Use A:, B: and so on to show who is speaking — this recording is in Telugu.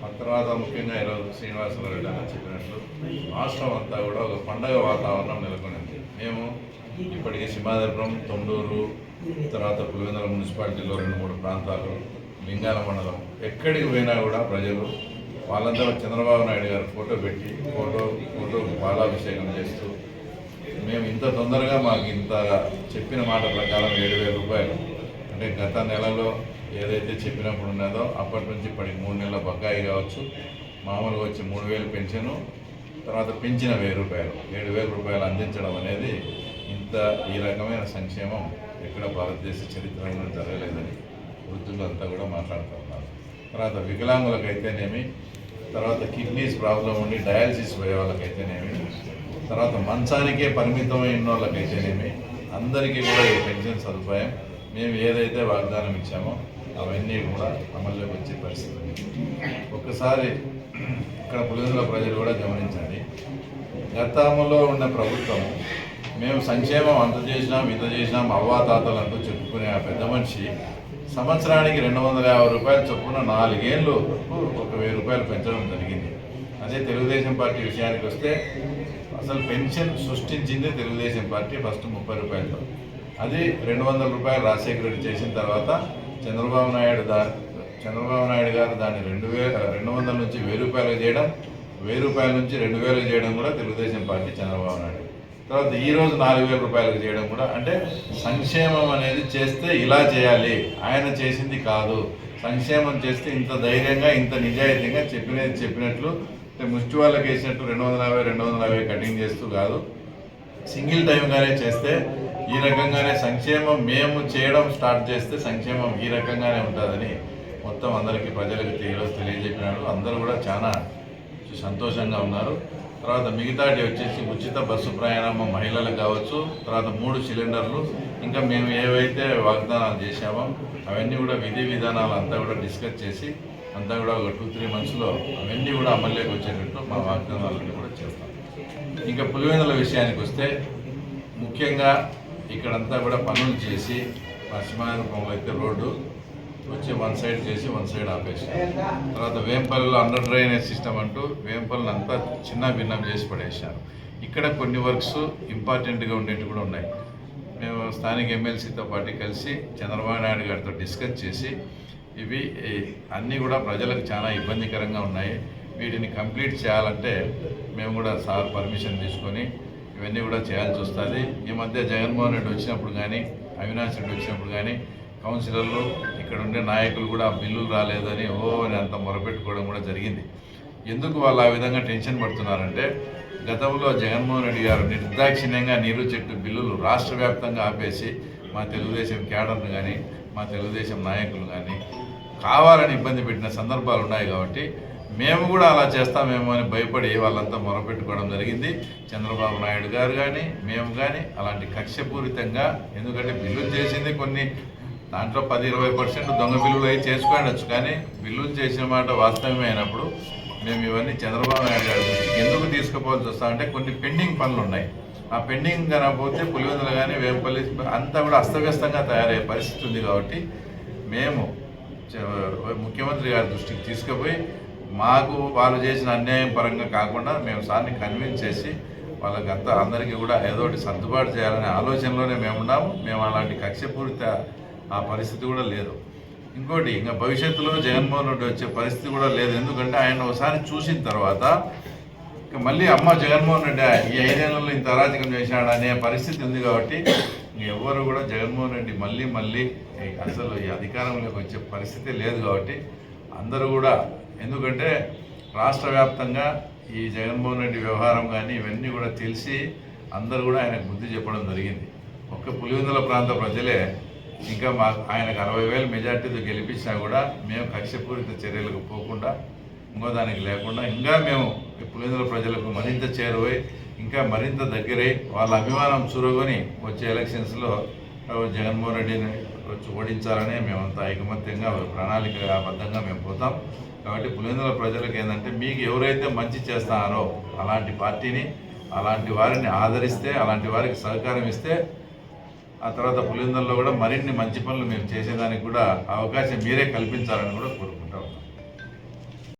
A: ఆ తర్వాత ముఖ్యంగా ఈరోజు శ్రీనివాసరావు రెడ్డి గారు చెప్పినట్లు రాష్ట్రం అంతా కూడా ఒక పండగ వాతావరణం నెలకొనింది. మేము ఇప్పటికే సింహాద్రిపురం తొండూరు తర్వాత పులివెందుల మున్సిపాలిటీలో రెండు మూడు ప్రాంతాలు లింగాల మండలం ఎక్కడికి పోయినా కూడా ప్రజలు వాళ్ళందరూ చంద్రబాబు నాయుడు గారు ఫోటో పెట్టి ఫోటో ఫోటో బాలాభిషేకం చేస్తూ మేము ఇంత తొందరగా మాకు ఇంత చెప్పిన మాట ప్రకారం ఏడు వేల రూపాయలు. అంటే గత నెలలో ఏదైతే చెప్పినప్పుడు ఉన్నదో అప్పటి నుంచి ఇప్పటికి మూడు నెలల బకాయి కావచ్చు మామూలుగా వచ్చి మూడు వేలు పెన్షను తర్వాత పెంచిన వెయ్యి రూపాయలు. ఏడు వేల రూపాయలు అందించడం అనేది ఇంత ఈ రకమైన సంక్షేమం ఎక్కడ భారతదేశ చరిత్రలో జరగలేదని వృద్ధులంతా కూడా మాట్లాడతారు. తర్వాత వికలాంగులకైతేనేమి తర్వాత కిడ్నీస్ ప్రాబ్లం ఉండి డయాలసిస్ పోయే వాళ్ళకైతేనేమి తర్వాత మంచానికే పరిమితమైన వాళ్ళకైతేనేమి అందరికీ కూడా ఈ పెన్షన్ సదుపాయం మేము ఏదైతే వాగ్దానం ఇచ్చామో అవన్నీ కూడా అమల్లోకి వచ్చే పరిస్థితి ఒక్కసారి ఇక్కడ పులివెందుల ప్రజలు కూడా గమనించండి. గతంలో ఉన్న ప్రభుత్వం మేము సంక్షేమం అంత చేసినాం ఇంత చేసినాం అవ్వాతాతలు అంటూ చెప్పుకునే ఆ పెద్ద మనిషి సంవత్సరానికి రెండు వందల యాభై రూపాయలు చొప్పున నాలుగేళ్ళు ఒక వెయ్యి రూపాయలు పెంచడం జరిగింది. అదే తెలుగుదేశం పార్టీ విషయానికి వస్తే అసలు పెన్షన్ సృష్టించింది తెలుగుదేశం పార్టీ ఫస్ట్ ముప్పై రూపాయలతో. అది రెండు వందల రూపాయలు రాజశేఖర రెడ్డి చేసిన తర్వాత చంద్రబాబు నాయుడు దా చంద్రబాబు నాయుడు గారు దాన్ని రెండు వేల రెండు వందల నుంచి వెయ్యి రూపాయలు చేయడం వెయ్యి రూపాయల నుంచి రెండు వేలు చేయడం కూడా తెలుగుదేశం పార్టీ చంద్రబాబు నాయుడు. తర్వాత ఈ రోజు నాలుగు వేల రూపాయలకు చేయడం కూడా అంటే సంక్షేమం అనేది చేస్తే ఇలా చేయాలి ఆయన చేసింది కాదు. సంక్షేమం చేస్తే ఇంత ధైర్యంగా ఇంత నిజాయితీగా చెప్పినది చెప్పినట్లు అంటే ముష్టి వాళ్ళకి వేసినట్టు రెండు వందల యాభై రెండు వందల యాభై కటింగ్ చేస్తూ కాదు. సింగిల్ టైంగానే చేస్తే ఈ రకంగానే సంక్షేమం మేము చేయడం స్టార్ట్ చేస్తే సంక్షేమం ఈ రకంగానే ఉంటుందని మొత్తం అందరికీ ప్రజలకు ఈరోజు తెలియజెప్పినాడు అందరూ కూడా చాలా సంతోషంగా ఉన్నారు. తర్వాత మిగతాటి వచ్చేసి ఉచిత బస్సు ప్రయాణం మహిళలకు కావచ్చు తర్వాత మూడు సిలిండర్లు ఇంకా మేము ఏవైతే వాగ్దానాలు చేశామో అవన్నీ కూడా విధి విధానాలు అంతా కూడా డిస్కస్ చేసి అంతా కూడా ఒక టూ త్రీ మంత్స్లో అవన్నీ కూడా అమల్లోకి వచ్చేటట్టు మా వాగ్దానాలన్నీ కూడా చేస్తాం. ఇంకా పులివెందుల విషయానికి వస్తే ముఖ్యంగా ఇక్కడంతా కూడా పనులు చేసి పశ్చిమాయనపురంలో అయితే రోడ్డు వచ్చి వన్ సైడ్ చేసి వన్ సైడ్ ఆపేసారు తర్వాత వేంపల్లిలో అండర్ డ్రైనేజ్ సిస్టమ్ అంటూ వేంపల్లిని అంతా చిన్న భిన్నం చేసి పడేశారు. ఇక్కడ కొన్ని వర్క్స్ ఇంపార్టెంట్గా ఉండేవి కూడా ఉన్నాయి. మేము స్థానిక ఎమ్మెల్సీతో పాటు కలిసి చంద్రబాబు నాయుడు గారితో డిస్కస్ చేసి ఇవి అన్నీ కూడా ప్రజలకు చాలా ఇబ్బందికరంగా ఉన్నాయి. వీటిని కంప్లీట్ చేయాలంటే మేము కూడా సార్ పర్మిషన్ తీసుకొని ఇవన్నీ కూడా చేయాల్సి వస్తుంది. ఈ మధ్య జగన్మోహన్ రెడ్డి వచ్చినప్పుడు కానీ అవినాష్ రెడ్డి వచ్చినప్పుడు కానీ కౌన్సిలర్లు ఇక్కడ ఉండే నాయకులు కూడా బిల్లులు రాలేదని ఓ అని అంత మొరపెట్టుకోవడం కూడా జరిగింది. ఎందుకు వాళ్ళు ఆ విధంగా టెన్షన్ పడుతున్నారంటే గతంలో జగన్మోహన్ రెడ్డి గారు నిర్దాక్షిణ్యంగా నీరు చెట్టు బిల్లులు రాష్ట్ర వ్యాప్తంగా ఆపేసి మా తెలుగుదేశం క్యాడర్ను కానీ మా తెలుగుదేశం నాయకులు కానీ కావాలని ఇబ్బంది పెట్టిన సందర్భాలు ఉన్నాయి కాబట్టి మేము కూడా అలా చేస్తామేమో అని భయపడి వాళ్ళంతా మొరపెట్టుకోవడం జరిగింది. చంద్రబాబు నాయుడు గారు కానీ మేము కానీ అలాంటి కక్షపూరితంగా ఎందుకంటే బిల్లులు చేసింది కొన్ని దాంట్లో పది ఇరవై పర్సెంట్ దొంగ బిల్లులు అయి చేసుకోవచ్చు. కానీ బిల్లులు చేసిన మాట వాస్తవమే అయినప్పుడు మేము ఇవన్నీ చంద్రబాబు నాయుడు గారి దృష్టికి ఎందుకు తీసుకుపోవాల్సి వస్తామంటే కొన్ని పెండింగ్ పనులు ఉన్నాయి. ఆ పెండింగ్ కనకపోతే పులివెందులు కానీ వేంపల్లి అంతా కూడా అస్తవ్యస్తంగా తయారయ్యే పరిస్థితి ఉంది కాబట్టి మేము ముఖ్యమంత్రి గారి దృష్టికి తీసుకుపోయి మాకు వాళ్ళు చేసిన అన్యాయం పరంగా కాకుండా మేము సార్ని కన్విన్స్ చేసి వాళ్ళకంతా అందరికీ కూడా ఏదో ఒకటి సర్దుబాటు చేయాలనే ఆలోచనలోనే మేము ఉన్నాము మేము అలాంటి కక్షపూరిత ఆ పరిస్థితి కూడా లేదు. ఇంకోటి ఇంకా భవిష్యత్తులో జగన్మోహన్ రెడ్డి వచ్చే పరిస్థితి కూడా లేదు. ఎందుకంటే ఆయన ఒకసారి చూసిన తర్వాత ఇంకా మళ్ళీ అమ్మ జగన్మోహన్ రెడ్డి ఈ ఐదేళ్ళలో ఇంత అరాచకం చేశాడు అనే పరిస్థితి ఉంది కాబట్టి ఎవరు ఎవ్వరు కూడా జగన్మోహన్ రెడ్డి మళ్ళీ మళ్ళీ అసలు ఈ అధికారంలోకి వచ్చే పరిస్థితి లేదు కాబట్టి అందరూ కూడా ఎందుకంటే రాష్ట్ర వ్యాప్తంగా ఈ జగన్మోహన్ రెడ్డి వ్యవహారం కానీ ఇవన్నీ కూడా తెలిసి అందరూ కూడా ఆయనకు బుద్ధి చెప్పడం జరిగింది. ఒక్క పులివెందుల ప్రాంత ప్రజలే ఇంకా మా ఆయనకు అరవై వేలు మెజార్టీతో గెలిపించినా కూడా మేము కక్షపూరిత చర్యలకు పోకుండా ఇంకో దానికి లేకుండా ఇంకా మేము పులిందుల ప్రజలకు మరింత చేరువై ఇంకా మరింత దగ్గరై వాళ్ళ అభిమానం చూరగొని వచ్చే ఎలక్షన్స్లో జగన్మోహన్ రెడ్డిని వచ్చి ఓడించాలని మేమంతా ఐకమత్యంగా ప్రణాళికాబద్ధంగా మేము పోతాం. కాబట్టి పులిందుల ప్రజలకు ఏంటంటే మీకు ఎవరైతే మంచి చేస్తారో అలాంటి పార్టీని అలాంటి వారిని ఆదరిస్తే అలాంటి వారికి సహకారం ఇస్తే ఆ తర్వాత పులిందల్లో కూడా మరిన్ని మంచి పనులు మేము చేసేదానికి కూడా అవకాశం మీరే కల్పించాలని కూడా కోరుకుంటా